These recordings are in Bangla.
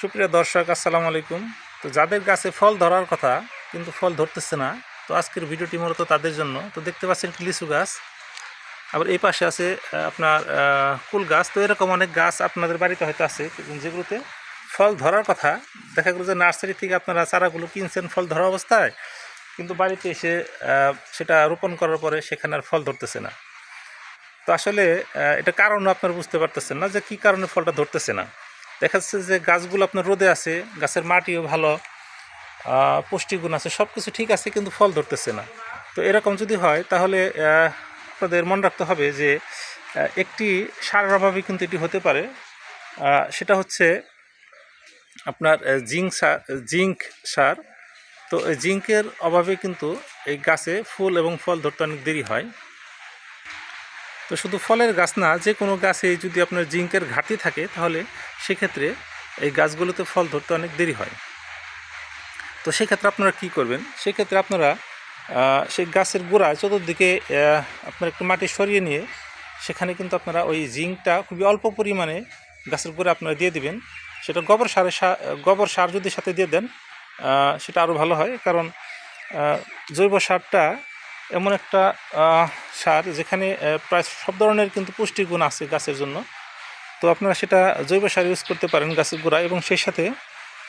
সুপ্রিয় দর্শক, আসসালামু আলাইকুম। তো যাদের গাছে ফল ধরার কথা, কিন্তু ফল ধরতেছে না, তো আজকের ভিডিওটি মূলত তাদের জন্য। তো দেখতে পাচ্ছেন লিচু গাছ। আবার এই পাশে আছে আপনার কুল গাছ। তো এরকম অনেক গাছ আপনাদের বাড়িতে হয়তো আছে যেগুলোতে ফল ধরার কথা, দেখা গেলো যে নার্সারি থেকে আপনারা চারাগুলো কিনছেন ফল ধরা অবস্থায়, কিন্তু বাড়িতে এসে সেটা রোপণ করার পরে সেখানে আর ফল ধরতেছে না। তো আসলে এটা কারণ আপনারা বুঝতে পারতেছেন না যে কী কারণে ফলটা ধরতেছে না। দেখা যাচ্ছে যে গাছগুলো আপনার রোদে আছে, গাছের মাটিও ভালো পুষ্টিগুণ আছে সব কিছু ঠিক আছে, কিন্তু ফল ধরতেছে না। তো এরকম যদি হয়, তাহলে আপনাদের মনে রাখতে হবে যে একটি সারের অভাবে কিন্তু এটি হতে পারে। সেটা হচ্ছে আপনার জিঙ্ক সার জিঙ্ক সার। তো জিঙ্কের অভাবে কিন্তু এই গাছে ফুল এবং ফল ধরতে অনেক দেরি হয়। তো শুধু ফলের গাছ না, যে কোনো গাছে যদি আপনার জিঙ্কের ঘাটতি থাকে, তাহলে সেক্ষেত্রে এই গাছগুলোতে ফল ধরতে অনেক দেরি হয়। তো সেক্ষেত্রে আপনারা কি করবেন? সেক্ষেত্রে আপনারা সেই গাছের গোড়ায় চতুর্দিকে আপনার একটু মাটি সরিয়ে নিয়ে, সেখানে কিন্তু আপনারা ওই জিঙ্কটা খুবই অল্প পরিমাণে গাছের গোড়া আপনারা দিয়ে দিবেন। সেটা গোবর সারের গোবর সার যদি সাথে দিয়ে দেন সেটা আরও ভালো হয়। কারণ জৈব সারটা এমন একটা সার যেখানে প্রায় সব ধরনের কিন্তু পুষ্টিগুণ আছে গাছের জন্য। তো আপনারা সেটা জৈব সার ইউজ করতে পারেন গাছের গোড়া এবং সেই সাথে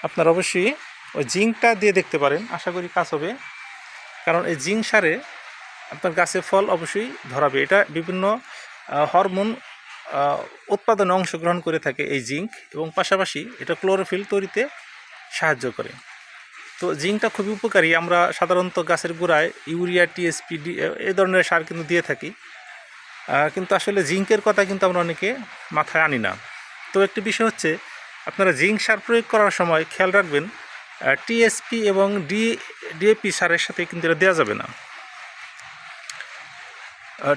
আপনারা অবশ্যই ওই জিঙ্কটা দিয়ে দেখতে পারেন। আশা করি কাজ হবে। কারণ এই জিঙ্ক সারে আপনার গাছে ফল অবশ্যই ধরাবে। এটা বিভিন্ন হরমোন উৎপাদনে অংশগ্রহণ করে থাকে এই জিঙ্ক এবং পাশাপাশি এটা ক্লোরোফিল তৈরিতে সাহায্য করে। তো জিঙ্কটা খুবই উপকারী। আমরা সাধারণত গাছের গোড়ায় ইউরিয়া টিএসপি ডি এই ধরনের সার কিন্তু দিয়ে থাকি। কিন্তু আসলে জিঙ্কের কথা কিন্তু আমরা অনেকে মাথায় আনি না। তো একটি বিষয় হচ্ছে, আপনারা জিঙ্ক সার প্রয়োগ করার সময় খেয়াল রাখবেন টিএসপি এবং ডি ডিএপি সারের সাথে কিন্তু এটা দেওয়া যাবে না।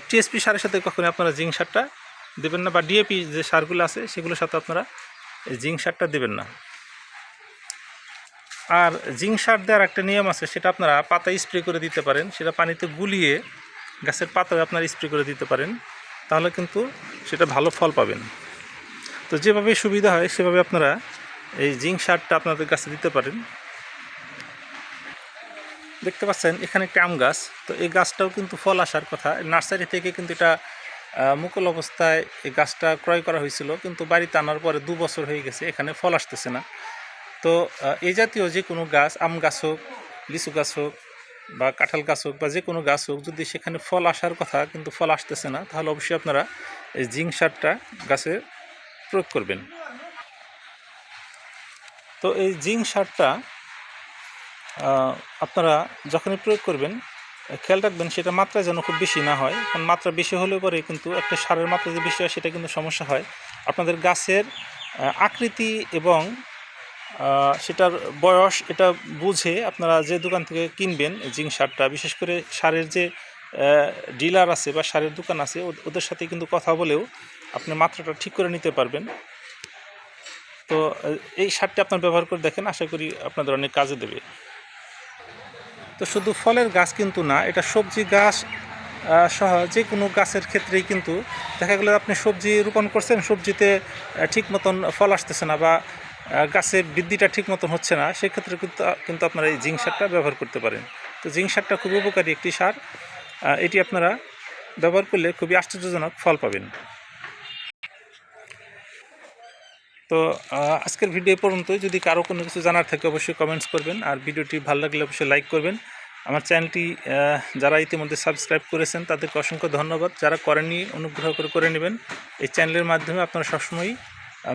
টিএসপি সারের সাথে কখনোই আপনারা জিঙ্ক সারটা দেবেন না, বা ডিএপি যে সারগুলো আছে, সেগুলোর সাথে আপনারা জিঙ্ক সারটা দেবেন না। আর জিঙ্ক সার দেওয়ার একটা নিয়ম আছে, সেটা আপনারা পাতা স্প্রে করে দিতে পারেন। সেটা পানিতে গুলিয়ে গাছের পাতায় আপনারা স্প্রে করে দিতে পারেন, তাহলে কিন্তু সেটা ভালো ফল পাবেন। তো যেভাবে সুবিধা হয়, সেভাবে আপনারা এই জিঙ্ক সারটা আপনাদের গাছে দিতে পারেন। দেখতে পাচ্ছেন, এখানে একটা আম গাছ, তো এই গাছটাও কিন্তু ফল আসার কথা। নার্সারি থেকে কিন্তু এটা মুকুল অবস্থায় এই গাছটা ক্রয় করা হয়েছিল, কিন্তু বাড়িতে আনার পরে দু বছর হয়ে গেছে, এখানে ফল আসতেছে না। তো এই জাতীয় যে কোনো গাছ, আম গাছ হোক, লিচু গাছ হোক, বা কাঁঠাল গাছ হোক, বা যে কোনো গাছ হোক, যদি সেখানে ফল আসার কথা কিন্তু ফল আসতেছে না, তাহলে অবশ্যই আপনারা এই জিঙ্ক সারটা গাছে প্রয়োগ করবেন। তো এই জিঙ্ক সারটা আপনারা যখনই প্রয়োগ করবেন, খেয়াল রাখবেন সেটা মাত্রা যেন খুব বেশি না হয়, কারণ মাত্রা বেশি হলে পরে কিন্তু একটা সারের মাত্রা যে বেশি হয় সেটা কিন্তু সমস্যা হয়। আপনাদের গাছের আকৃতি এবং সেটার বয়স এটা বুঝে আপনারা যে দোকান থেকে কিনবেন জিঙ্ক সারটা, বিশেষ করে সারের যে ডিলার আছে বা সারের দোকান আছে ওদের সাথে কিন্তু কথা বলেও আপনি মাত্রাটা ঠিক করে নিতে পারবেন। তো এই সারটি আপনার ব্যবহার করে দেখেন, আশা করি আপনাদের অনেক কাজে দেবে। তো শুধু ফলের গাছ কিন্তু না, এটা সবজি গাছ সহ যে কোনো গাছের ক্ষেত্রেই কিন্তু দেখা গেলো আপনি সবজি রোপণ করছেন, সবজিতে ঠিক মতন ফল আসতেছে না বা গাছের বৃদ্ধিটা ঠিক মতন হচ্ছে না, সেক্ষেত্রে কিন্তু কিন্তু আপনারা এই জিঙ্ক সারটা ব্যবহার করতে পারেন। তো জিঙ্ক সারটা খুব উপকারী একটি সার এটি আপনারা ব্যবহার করলে খুবই আশ্চর্যজনক ফল পাবেন। তো আজকের ভিডিও পর্যন্ত যদি কারও কোনো কিছু জানার থাকে, অবশ্যই কমেন্টস করবেন। আর ভিডিওটি ভালো লাগলে অবশ্যই লাইক করবেন। আমার চ্যানেলটি যারা ইতিমধ্যে সাবস্ক্রাইব করেছেন, তাদেরকে অসংখ্য ধন্যবাদ। যারা করেননি, অনুগ্রহ করে করে নেবেন। এই চ্যানেলের মাধ্যমে আপনারা সবসময়ই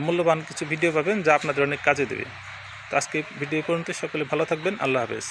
মূল্যবান কিছু ভিডিও পাবেন যা আপনাদের অনেক কাজে দেবে। তো আজকে ভিডিও পর্যন্ত সকলে ভালো থাকবেন। আল্লাহ হাফেজ।